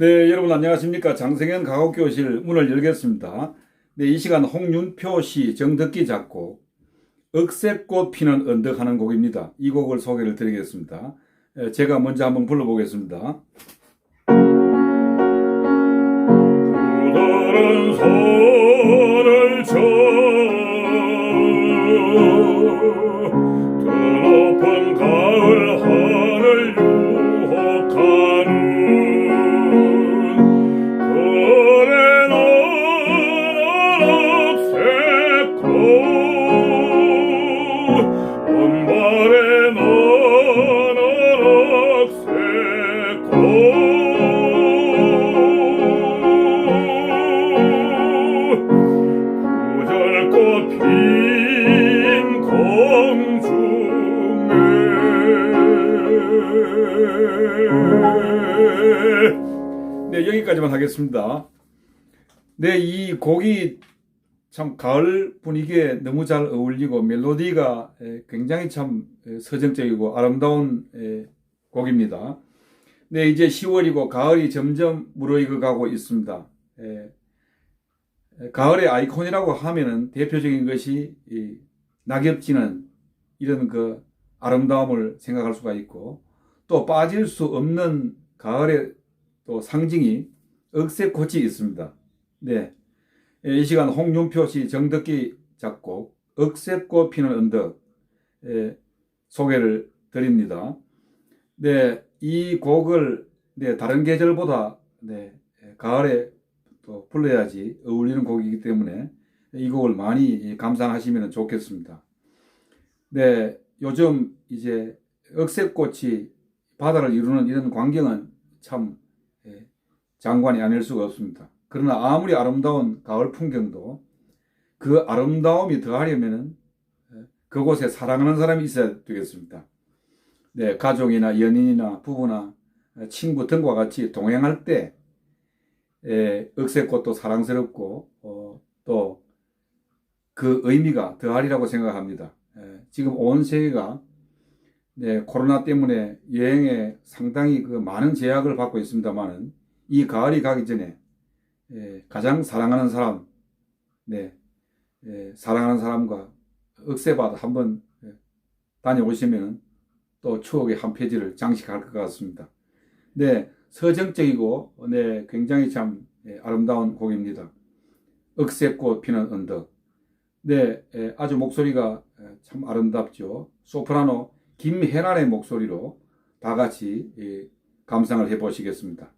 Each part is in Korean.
네, 여러분 안녕하십니까. 장성현 가곡교실 문을 열겠습니다. 네, 이 시간 홍윤표 시 정덕기 작곡 억새꽃 피는 언덕 하는 곡입니다. 이 곡을 소개를 드리겠습니다. 에, 제가 먼저 한번 불러보겠습니다. 산을 네, 여기까지만 하겠습니다. 네, 이 곡이 참 가을 분위기에 너무 잘 어울리고 멜로디가 에, 굉장히 참 에, 서정적이고 아름다운 에, 곡입니다. 네, 이제 10월이고 가을이 점점 무르익어 가고 있습니다. 가을의 아이콘이라고 하면은 대표적인 것이 이 낙엽지는 이런 그 아름다움을 생각할 수가 있고 또 빠질 수 없는 가을의 또 상징이 억새꽃이 있습니다. 네. 예, 이 시간 홍윤표 씨 정덕기 작곡 억새꽃 피는 언덕 예, 소개를 드립니다. 네, 이 곡을 네, 다른 계절보다 네, 예, 가을에 또 불러야지 어울리는 곡이기 때문에 이 곡을 많이 감상하시면 좋겠습니다. 네, 요즘 이제 억새꽃이 바다를 이루는 이런 광경은 참 예, 장관이 아닐 수가 없습니다. 그러나 아무리 아름다운 가을 풍경도 그 아름다움이 더하려면은 예, 그곳에 사랑하는 사람이 있어야 되겠습니다. 네, 가족이나 연인이나 부부나 친구 등과 같이 동행할 때 예, 억새꽃도 사랑스럽고 어, 또그 의미가 더하리라고 생각합니다. 예, 지금 온 세계가 네, 코로나 때문에 여행에 상당히 그 많은 제약을 받고 있습니다만은 이 가을이 가기 전에 예, 가장 사랑하는 사람, 네, 예, 사랑하는 사람과 억새바다 한번 예, 다녀오시면 또 추억의 한 페이지를 장식할 것 같습니다. 네, 서정적이고 네, 굉장히 참 예, 아름다운 곡입니다. 억새꽃 피는 언덕. 네, 예, 아주 목소리가 예, 참 아름답죠. 소프라노 김혜란의 목소리로 다 같이 예, 감상을 해 보시겠습니다.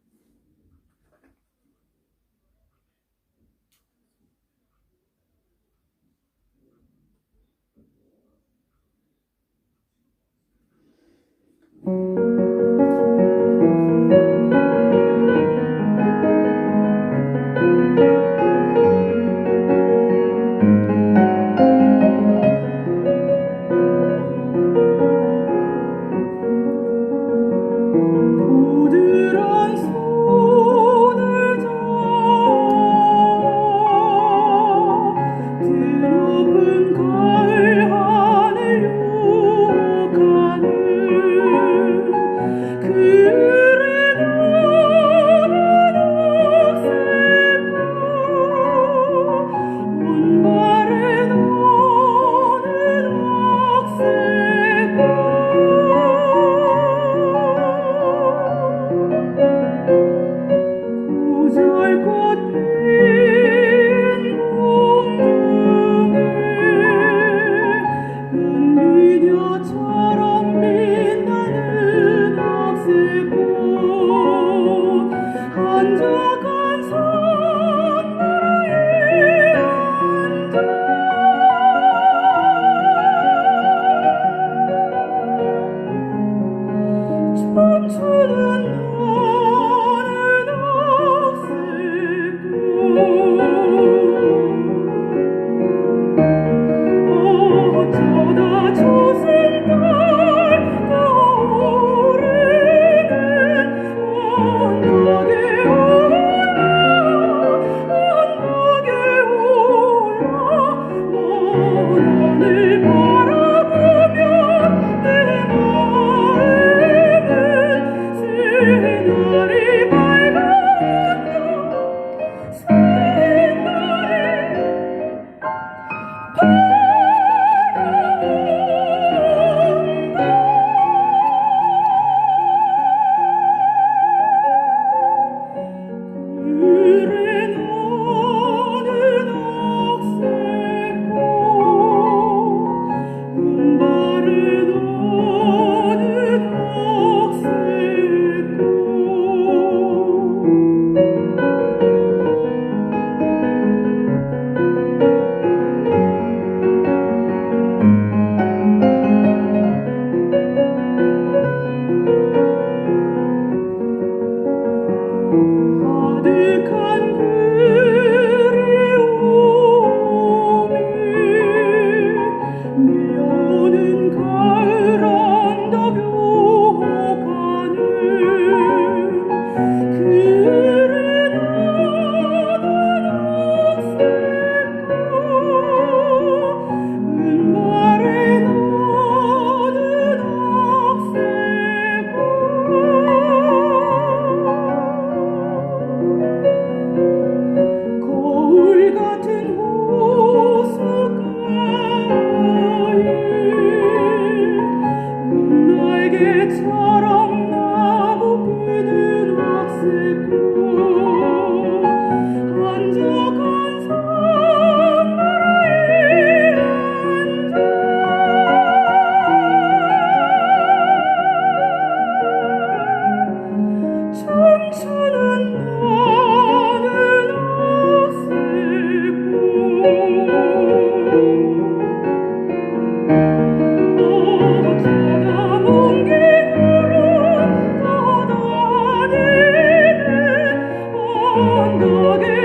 천국을